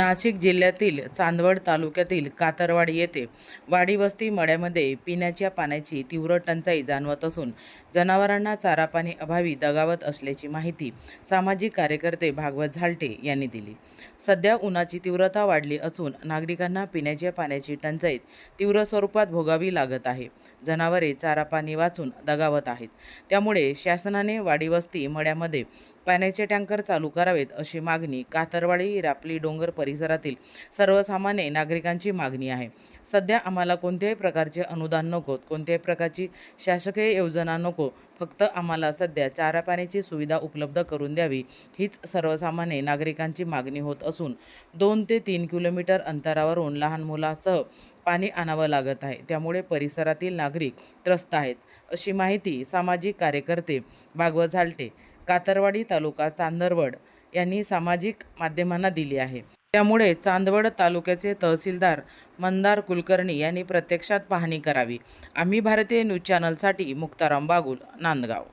नाशिक जिल्ह्यातील चांदवड तालुक्यातील कातरवाडी येथे वाडीवस्ती मळ्यामध्ये पिण्याच्या पाण्याची तीव्र टंचाई जाणवत असून जनावरांना चारा पाणी अभावी दगावत असल्याची माहिती सामाजिक कार्यकर्ते भागवत झालटे यांनी दिली. सध्या उन्हाची तीव्रता वाढली असून नागरिकांना पिण्याच्या पाण्याची टंचाई तीव्र स्वरूपात भोगावी लागत आहे. जनावरे चारा पाणी वाचून दगावत आहेत. त्यामुळे शासनाने वाडीवस्ती मळ्यामध्ये पाण्याचे टँकर चालू करावेत अशी मागणी कातरवाडी रापली डोंगर परिसरातील सर्वसामान्य नागरिकांची मागणी आहे. सध्या आम्हाला कोणत्याही प्रकारचे अनुदान नको कोणत्याही प्रकारची शासकीय योजना नको. फक्त आम्हाला सध्या चारा पाण्याची सुविधा उपलब्ध करून द्यावी हीच सर्वसामान्य नागरिकांची मागणी होत असून दोन ते तीन किलोमीटर अंतरावरून लहान मुलासह पाणी आणावं लागत आहे. त्यामुळे परिसरातील नागरिक त्रस्त आहेत अशी माहिती सामाजिक कार्यकर्ते भागवत झालटे कातरवाडी तालुका चांदरवड यांनी सामाजिक माध्यमांना दिली आहे. त्यामुळे चांदवड तालुक्याचे तहसीलदार मंदार कुलकर्णी यांनी प्रत्यक्षात पाहणी करावी. आम्ही भारतीय न्यूज चॅनलसाठी मुक्ताराम बागुल नांदगाव.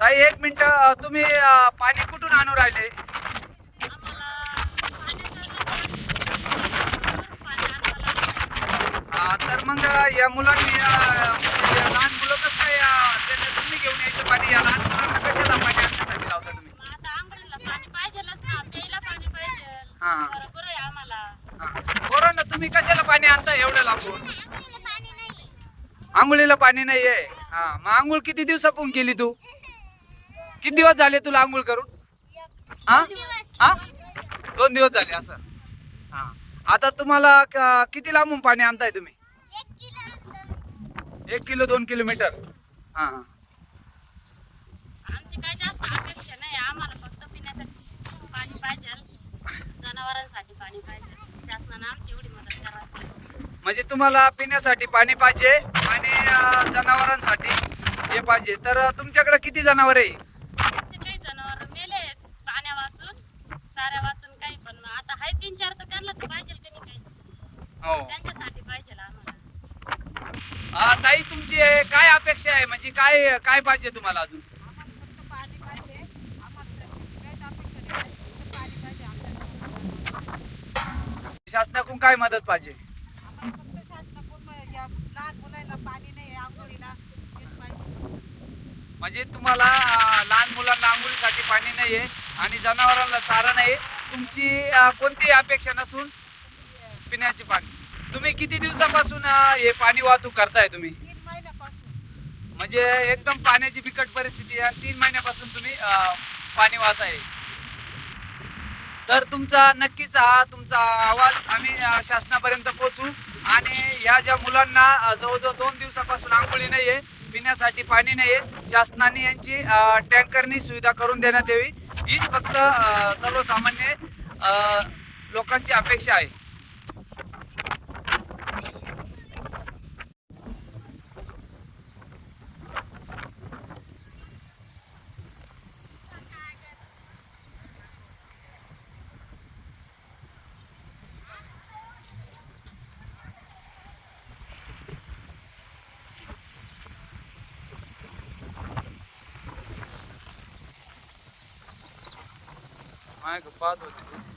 ताई एक मिनिट. तुम्ही पाणी कुठून आणू राहिले अ, या मुलांनी या लहान मुलं कसं काय त्यांना तुम्ही घेऊन यायचं पाणी या लहान मुलांना कशाला पाणी आणण्यासाठी लावता तुम्ही? आता आंघोळीला पाणी पाहिजेलच ना प्यायला पाणी पाहिजे. हा. बरोबर आहे आम्हाला. हा. पोरांनो तुम्ही कशाला पाणी आणता एवढं लांबून? आंघोळीला पाणी नाहीये. हा. मग आंघोळ किती दिवसापून केली तू? किती दिवस झाले तुला आंघोळ करून? हा? हा? दोन दिवस झाले असं. हा. आता तुम्हाला क- किती लांबून पाणी आणताय तुम्ही? एक किलो दोन किलोमीटर. हा हा. आमची काय जास्त अपेक्षा नाही आम्हाला फक्त पिण्याचं पाणी पाहिजे. जनावरांसाठी पाणी पाहिजे. शासनानं आमची एवढी मदत करावी म्हणजे तुम्हाला पिण्यासाठी पाणी पाहिजे आणि जनावरांसाठी हे पाहिजे. तर तुमच्याकडे किती जनावर आहे आमचे काही जनावर मेले आहेत पाण्या वाचून चाऱ्या वाचून काही पण आता हाय तीन चार तर त्यांना तर पाहिजे की नाही काही हो त्यांच्यासाठी पाहिजे आम्हाला अं, ताई तुमची काय अपेक्षा आहे? म्हणजे काय काय पाहिजे तुम्हाला अजून? फक्त पाहिजे नाही पाहिजे शासनाकडून काय मदत पाहिजे? फक्त म्हणजे लहान मुलांना पाणी आंघोळीला म्हणजे तुम्हाला लहान मुलांना आंघोळीसाठी पाणी नाहीये आणि जनावरांना चारा नाही तुमची कोणती कोणतीही अपेक्षा नसून पिण्याचे पाणी? तुम्ही किती दिवसापासून अं, हे पाणी वाहतूक करताय तुम्ही? तीन महिन्यापासून. म्हणजे एकदम पाण्याची बिकट परिस्थिती आहे आणि तीन महिन्यापासून तुम्ही अं, पाणी वाहताय. तर तुमचा नक्कीच हा तुमचा आवाज आम्ही अं, शासनापर्यंत पोहोचू आणि ह्या ज्या मुलांना अं, जवळजवळ दोन दिवसापासून आंघोळी नाहीये पिण्यासाठी पाणी नाहीये शासनाने यांची अं, टँकरनी सुविधा करून देण्यात यावी. हीच फक्त अं, सर्वसामान्य अं, लोकांची अपेक्षा आहे. माझ्या पाहत होते.